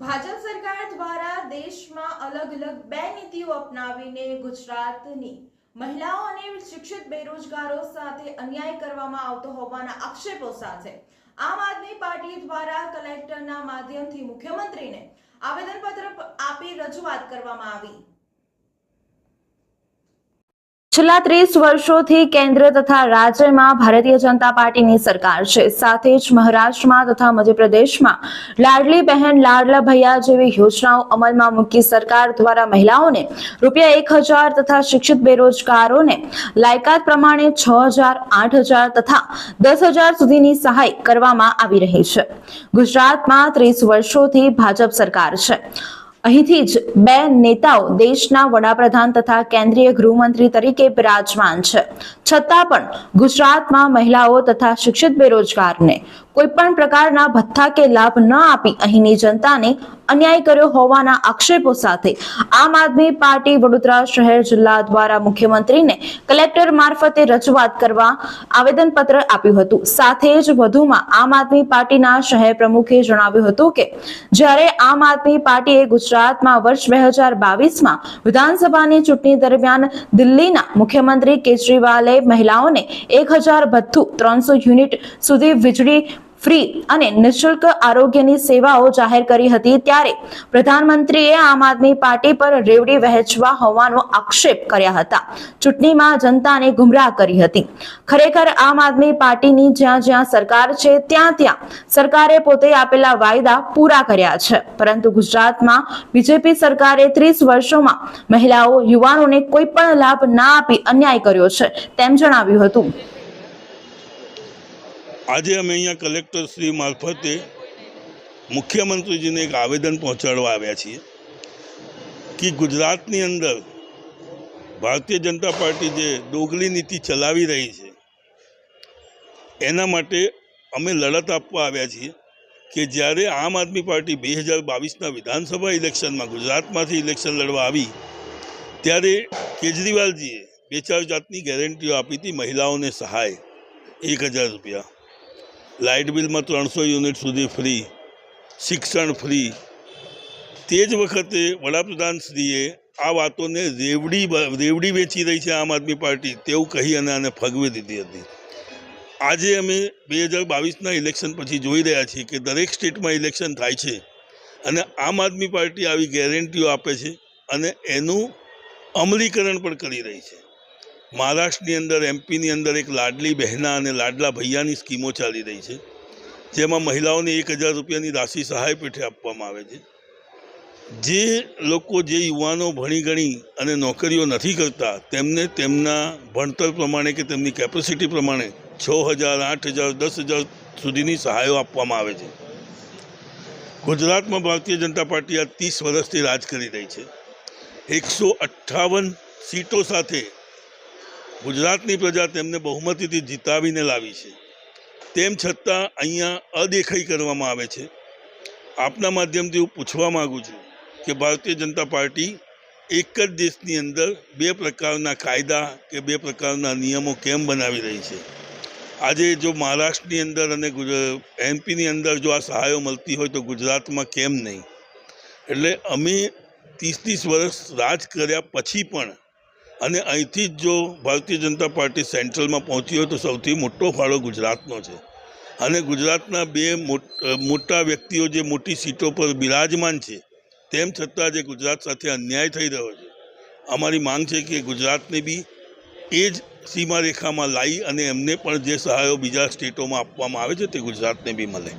ભાજપ સરકાર દ્વારા દેશમાં અલગ અલગ બે નીતિઓ અપનાવીને ગુજરાતની મહિલાઓ અને શિક્ષિત બેરોજગારો સાથે અન્યાય કરવામાં આવતો હોવાના આક્ષેપો સાથે આમ આદમી પાર્ટી દ્વારા કલેક્ટરના માધ્યમથી મુખ્યમંત્રીને આવેદનપત્ર આપી રજૂઆત કરવામાં આવી. છેલ્લા ત્રીસ વર્ષોથી કેન્દ્ર તથા રાજ્યમાં ભારતીય જનતા પાર્ટીની સરકાર છે. સાથે જ મહારાષ્ટ્રમાં તથા મધ્યપ્રદેશમાં લાડલી બહેન લાડલા ભૈયા જેવી યોજનાઓ અમલમાં મૂકી સરકાર દ્વારા મહિલાઓને રૂપિયા એક હજાર તથા શિક્ષિત બેરોજગારોને લાયકાત પ્રમાણે છ હજાર, આઠ હજાર તથા દસ હજાર સુધીની સહાય કરવામાં આવી રહી છે. ગુજરાતમાં ત્રીસ વર્ષોથી ભાજપ સરકાર છે. અહીંથી જ બે નેતાઓ દેશના વડાપ્રધાન તથા કેન્દ્રીય ગૃહમંત્રી તરીકે બિરાજમાન છે. છતાં પણ ગુજરાતમાં મહિલાઓ તથા શિક્ષિત બેરોજગારને કોઈ પણ પ્રકારના ભથ્થા કે લાભ ન આપી અહીંની જનતાને અન્યાય કર્યો હોવાના આક્ષેપો સાથે આમ આદમી પાર્ટી વડોદરા શહેર જિલ્લા દ્વારા મુખ્યમંત્રીને કલેક્ટર મારફતે રજૂઆત કરવા આવેદનપત્ર આપ્યું હતું. સાથે જ વધુમાં આમ આદમી પાર્ટીના શહેર પ્રમુખે જણાવ્યું હતું કે, જ્યારે આમ આદમી પાર્ટીએ ગુજરાતમાં વર્ષ બે હજાર બાવીસમાં વિધાનસભાની ચૂંટણી દરમિયાન દિલ્હીના મુખ્યમંત્રી કેજરીવાલે મહિલાઓને એક હજાર ભથ્થું ત્રણસો યુનિટ સુધી વીજળી ફ્રી અને નિઃશુલ્ક આરોગ્યની સેવાઓ જાહેર કરી હતી ત્યારે પ્રધાનમંત્રીએ આમ આદમી પાર્ટી પર રેવડી વહેંચવા હોવાનો આક્ષેપ કર્યા હતા. ચૂંટણીમાં જનતાને ગુમરાહ કરી હતી. ખરેખર આમ આદમી પાર્ટીની જ્યાં જ્યાં સરકાર છે, ત્યાં ત્યાં સરકારે પોતે આપેલા વાયદા પૂરા કર્યા છે. પરંતુ ગુજરાતમાં બીજેપી સરકારે ત્રીસ વર્ષોમાં મહિલાઓ, યુવાનોને કોઈ પણ લાભ ના આપી અન્યાય કર્યો છે, તેમ જણાવ્યું હતું. આજે અમે અહીંયા કલેક્ટર શ્રી મારફતે મુખ્યમંત્રીજીને એક આવેદન પહોંચાડવા આવ્યા છીએ કે ગુજરાતની અંદર ભારતીય જનતા પાર્ટી જે ડોગલી નીતિ ચલાવી રહી છે, એના માટે અમે લડત આપવા આવ્યા છીએ કે જ્યારે આમ આદમી પાર્ટી બે હજાર બાવીસના વિધાનસભા ઇલેક્શનમાં ગુજરાતમાંથી ઇલેક્શન લડવા આવી, ત્યારે કેજરીવાલજીએ બે ચાર જાતની ગેરંટીઓ આપી હતી, મહિલાઓને સહાય એક હજાર રૂપિયા. લાઇટ બિલમાં ત્રણસો યુનિટ સુધી ફ્રી, શિક્ષણ ફ્રી. તે જ વખતે વડાપ્રધાનશ્રીએ આ વાતોને રેવડી રેવડી વેચી રહી છે આમ આદમી પાર્ટી, તેવું કહી અને આને ફગવી દીધી હતી. આજે અમે બે હજાર બાવીસના ઇલેક્શન પછી જોઈ રહ્યા છીએ કે દરેક સ્ટેટમાં ઇલેક્શન થાય છે અને આમ આદમી પાર્ટી આવી ગેરંટીઓ આપે છે અને એનું અમલીકરણ પણ કરી રહી છે. મહારાષ્ટ્રની અંદર એમપીની અંદર એક લાડલી બહેના અને લાડલા ભૈયાની સ્કીમો ચાલી રહી છે, જેમાં મહિલાઓને એક હજાર રૂપિયાની રાશિ સહાય પેઠે આપવામાં આવે છે. જે લોકો, જે યુવાનો ભણી ગણી અને નોકરીઓ નથી કરતા, તેમને તેમના ભણતર પ્રમાણે કે તેમની કેપેસિટી પ્રમાણે છ હજાર, આઠ હજાર, દસ હજાર સુધીની સહાયો આપવામાં આવે છે. ગુજરાતમાં ભારતીય જનતા પાર્ટી આ ત્રીસ વર્ષથી રાજ કરી રહી છે. એકસો અઠ્ઠાવન સીટો સાથે ગુજરાતની પ્રજા તેમને બહુમતીથી જીતાવીને લાવી છે. તેમ છતાં અહીંયા અદેખાઈ કરવામાં આવે છે. આપના માધ્યમથી હું પૂછવા માગું છું કે ભારતીય જનતા પાર્ટી એક જ દેશની અંદર બે પ્રકારના કાયદા કે બે પ્રકારના નિયમો કેમ બનાવી રહી છે? આજે જો મહારાષ્ટ્રની અંદર અને એમપીની અંદર જો આ સહાયો મળતી હોય તો ગુજરાતમાં કેમ નહીં? એટલે અમે ત્રીસ ત્રીસ વર્ષ રાજ કર્યા પછી પણ અને અહીંથી જ જો ભારતીય જનતા પાર્ટી સેન્ટ્રલમાં પહોંચી હોય તો સૌથી મોટો ફાળો ગુજરાતનો છે. અને ગુજરાતના બે મોટા વ્યક્તિઓ જે મોટી સીટો પર બિરાજમાન છે, તેમ છતાં જે ગુજરાત સાથે અન્યાય થઈ રહ્યો છે, અમારી માંગ છે કે ગુજરાતને બી એ જ સીમારેખામાં લાવી અને એમને પણ જે સહાયો બીજા સ્ટેટોમાં આપવામાં આવે છે તે ગુજરાતને બી મળે.